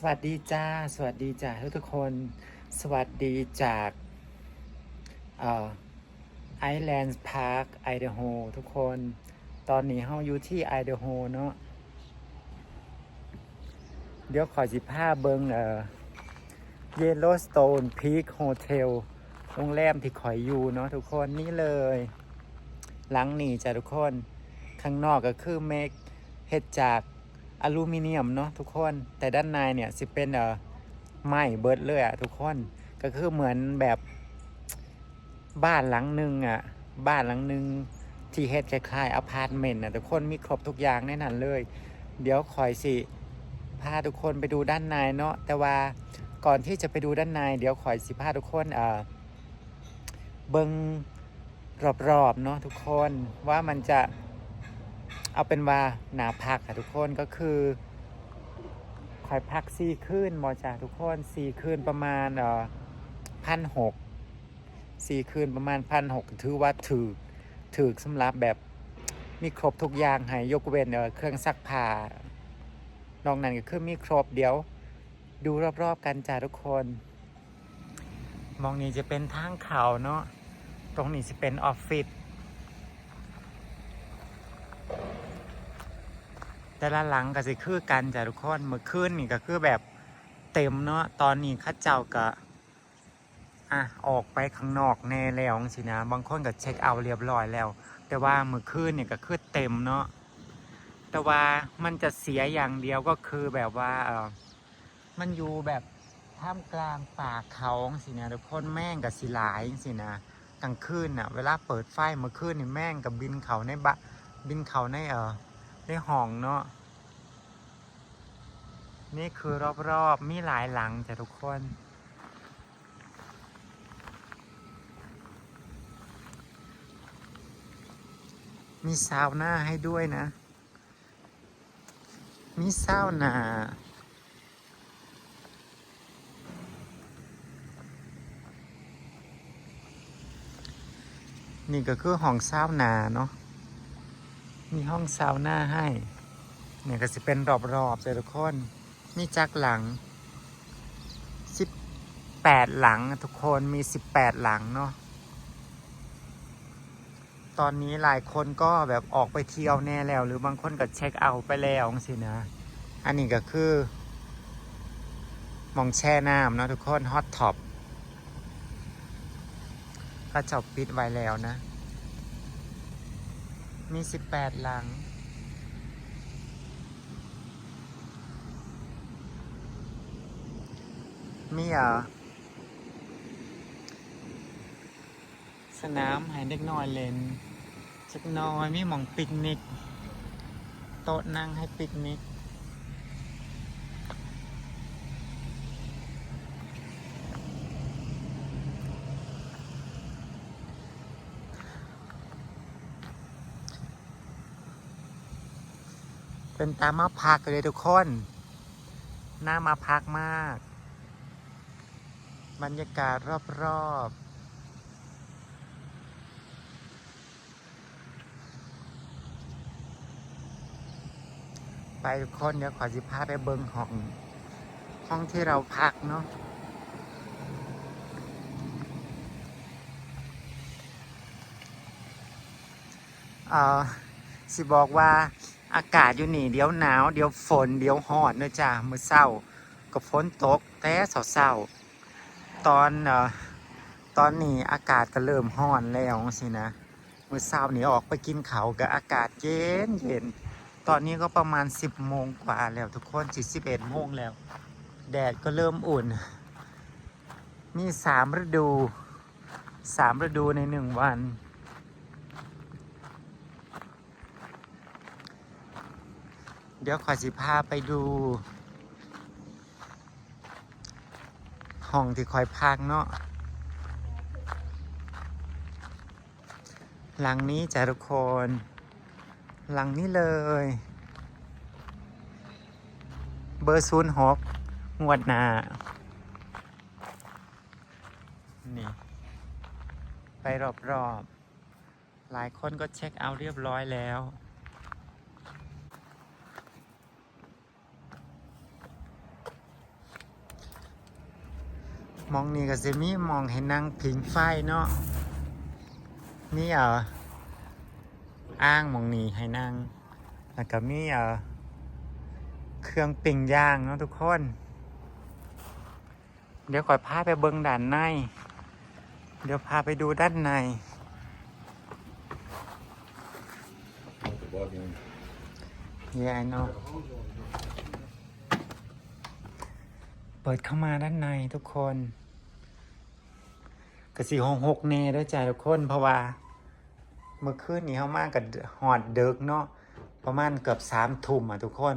สวัสดีจ้า สวัสดีจ้าทุกทุกคน สวัสดีจากไอแลนด์พาร์คไอเดโฮทุกคน ตอนนี้เฮาอยู่ที่ไอเดโฮเนาะ เดี๋ยวขอสิพาเบิงเอ่อเยลโลสโตนพีคโฮเทลโรงแรมที่ขอยอยู่เนาะทุกคนนี่เลย หลังนี้จ้ะทุกคน ข้างนอกก็คือเมกเฮ็ดจาก อลูมิเนียมเนาะทุกคน แต่ด้านในเนี่ยสิเป็นเอ่อไม้เบิดเลยอะทุกคน ก็คือเหมือนแบบบ้านหลังหนึ่งอะบ้านหลังหนึ่งที่เฮ็ดคล้ายๆอพาร์ตเมนต์อะทุกคนมีครบทุกอย่างในนั้นเลย เดี๋ยวคอยสิพาทุกคนไปดูด้านในเนาะแต่ว่าก่อนที่จะไปดูด้านใน เดี๋ยวคอยสิพาทุกคนเอ่อเบิงรอบๆเนาะทุกคนว่ามันจะ เอาเป็นว่าหนาพักค่ะทุกคนก็คือคอยพักสี่คืนมอจ่าทุกคนสี่คืนประมาณเอ่อพันหกสี่คืนประมาณพันหกถือว่าถือถือสำหรับแบบมีครบทุกอย่างให้ยกเว้นเอ่อเครื่องซักผ้านอกนั้นก็คือมีครบเดี๋ยว ดูรอบๆกันจ้าทุกคน มองนี้จะเป็นทางเขาเนาะตรงนี้จะเป็นออฟฟิศ แต่ละหลังก็สิคือกันจ้ะทุกคนเมื่อคืนนี่ก็คือแบบเต็มเนาะตอนนี้ข้าเจ้าก็อะออกไปข้างนอกแน่แล้วสินะ บางคนก็เช็คเอาเรียบร้อยแล้ว แต่ว่าเมื่อคืนนี่ก็คือเต็มเนาะแต่ว่ามันจะเสียอย่างเดียวก็คือแบบว่าเออมันอยู่แบบท่ามกลางป่าเขาสินะทุกคนแม่งกับสิหลายสินะกลางคืนน่ะเวลาเปิดไฟเมื่อคืนนี่แม่งกับบินเขาในบะบินเขาในเออ ได้ห้องเนาะนี่คือรอบๆ มีหลายหลังจ้ะทุกคน มีซาวน่าให้ด้วยนะ มีซาวน่านี่ก็คือห้องซาวน่าเนาะ มีห้องซาวน่าให้ เนี่ยก็สิเป็นรอบๆเลยทุกคน มีจักหลังสิบแปดหลังทุกคนมีสิบแปดหลังเนาะ ตอนนี้หลายคนก็แบบออกไปเที่ยวแน่แล้ว หรือบางคนก็เช็คเอาท์ไปแล้วสินะ อันนี้ก็คือ มองแช่น้ำเนาะทุกคนฮอตท็อปก็จบปิดไว้แล้วนะ มีสิบแปดหลัง มีอะสนามให้เด็กน้อยเล่นสักหน้อยมีหมองปิกนิก โต๊ะนั่งให้ปิกนิก เป็นตามมาพักเลยทุกคน หน่ามาพักมาก บรรยากาศรอบๆไปทุกคนเดี๋ยวขอสิพาไปเบิงห้อง ห้องที่เราพักเนาะเอ่อสิบอกว่า อากาศอยู่นี่เดี๋ยวหนาวเดี๋ยวฝนเดี๋ยวร้อนเนอจ้ามือเช้าก็ฝนตกแต่เช้าตอนเอ่อตอนนี้อากาศก็เริ่มร้อนแล้วสินะมือเช้านี่ออกไปกินเขาก็อากาศเย็นเย็นตอนนี้ก็ประมาณ 10โมงกว่าแล้วทุกคนสิ11โมงแล้ว แดดก็เริ่มอุ่น มีสามฤดูสามฤดูในหนึ่งวัน ดี๋ยวขอสิพาไปดูห้องที่คอยพักเนาะหลังนี้จ้ะทุกคน หลังนี้เลย เบอร์ศูนย์หกงวดหน้านี่ ไปรอบๆ หลายคนก็เช็คเอาท์เรียบร้อยแล้ว มองนี่ก็สิมีมองให้นั่งผิงไฟเนาะมีเอ่ออ้างมองนี่ให้นั่งแล้วก็มีเอ่อเครื่องปิ้งย่างเนาะทุกคน เดี๋ยวก่อยพาไปเบิ่งด้านใน เดี๋ยวพาไปดูด้านใน Yeah I know เปิดเข้ามาด้านในทุกคนกระสีหงหกเน่ด้วยจ้าทุกคน เพราะว่า เมื่อคืนนี้เขามากับหอดเดิกเนาะประมาณเกือบสามทุ่มอะทุกคน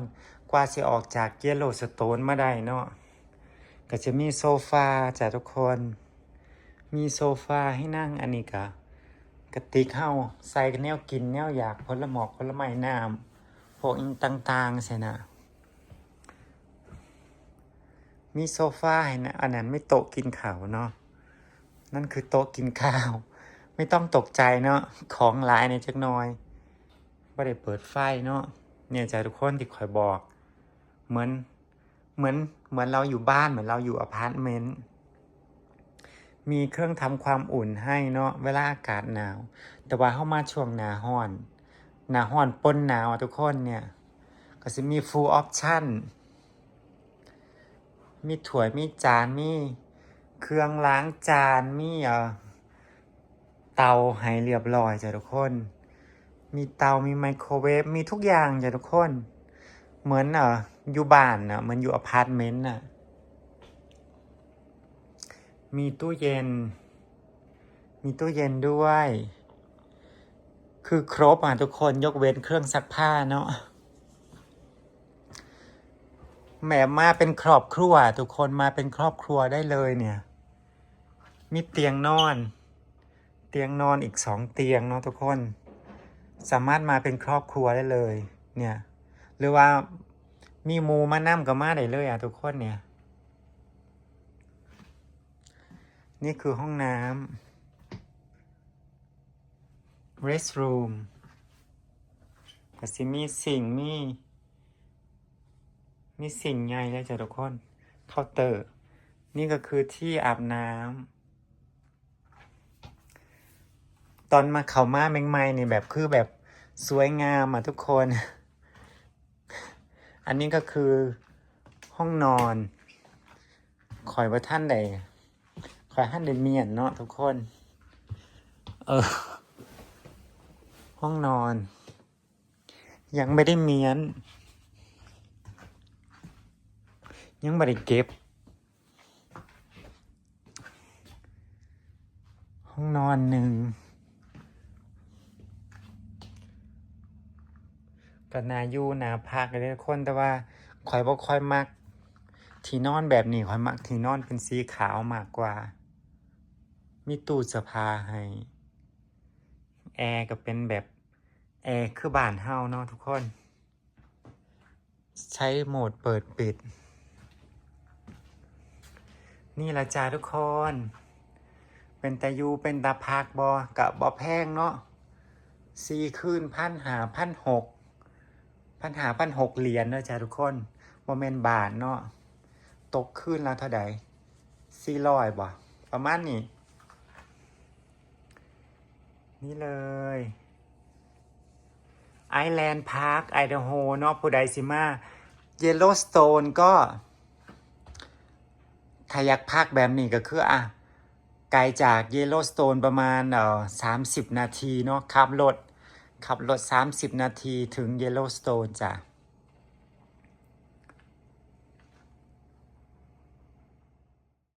กว่าจะออกจากเยลโลสโตนมาได้เนาะก็จะมีโซฟาจ้าทุกคน มีโซฟาให้นั่งอันนี้กะกระติกเข้าใส่แนวกินแนวอยากผลหมอกผลไม้น้ำพวกอิงต่างๆใช่นะ มีโซฟาให้นะอันนั้นไม่โต๊ะกินข้าวเนาะนั่นคือโต๊ะกินข้าว ไม่ต้องตกใจเนาะของหลายในจักน่อยว่าได้เปิดไฟเนาะเนี่ยใจทุกคนที่คอยบอก เหมือนเหมือนเหมือนเราอยู่บ้านเหมือนเราอยู่อพาร์ตเมนต์มีเครื่องทำความอุ่นให้เนาะเวลาอากาศหนาว แต่ว่าเข้ามาช่วงหนาห้อน หนาห้อนปนหนาวทุกคนเนี่ย ก็จะมี full option มีถ้วยมีจานมีเครื่องล้างจานมีเอ่อเตาให้เรียบร้อยจ้ะทุกคน มีเตามีไมโครเวฟมีทุกอย่างจ้ะทุกคน เหมือนเอ่ออยู่บ้านนะเหมือนอยู่อพาร์ตเมนต์น่ะมีตู้เย็น มีตู้เย็นด้วย คือครบอะทุกคนยกเว้นเครื่องซักผ้าเนาะ แหมมาเป็นครอบครัว ทุกคนมาเป็นครอบครัวได้เลยเนี่ย มีเตียงนอน เตียงนอนอีกสองเตียงเนาะทุกคน สามารถมาเป็นครอบครัวได้เลย เนี่ย หรือว่ามีมูมานั่ก็มาได้เลยอะทุกคนเนี่ย นี่คือห้องน้ำ restroom ก็สิมีสิ่งมี มีสิ่งใหญ่เลยจ้ะทุกคนเคาน์เตอร์ นี่ก็คือที่อาบน้ำตอนมาเขามาเมงไม่นี่แบบคือแบบสวยงามอะทุกคน อันนี้ก็คือห้องนอนคอยว่าท่านใดคอยท่านใดเมียนเนาะทุกคน เออ ห้องนอน ยังไม่ได้เมียน ยังไม่ได้เก็บ ห้องนอนหนึ่งก็นาอยู่นาพักเลยทุกคนแต่ว่าคอยบ่ค่อยมัก ที่นอนแบบนี้คอยมักที่นอนเป็นสีขาวมากกว่า มีตู้เสื้อผ้าให้แอร์ก็เป็นแบบแอร์คือบ้านเฮาเนาะทุกคน ใช้โหมดเปิดปิด นี่ละจ้าทุกคน เป็นตายูเป็นตาพักบอกะบบอแพงเนาะสี่คืนพันหาพันหกพันหาพันหกเหรียญนะจ้าทุกคนโมเมนบาทเนาะตกคืนแล้วเท่าใดสี่ร้อยบ่ประมาณนี้ นี่เลยไอแลนด์พาร์คไอเดโฮเนาะผู้ใดสิมาเยลโลสโตนก็ ถ้าอยากพักแบบนี้ก็คืออะไกลจากเยลโลสโตนประมาณเอ่อสามสิบนาทีเนาะขับรถขับรถสามสิบนาทีถึงเยลโลสโตนจ้ะ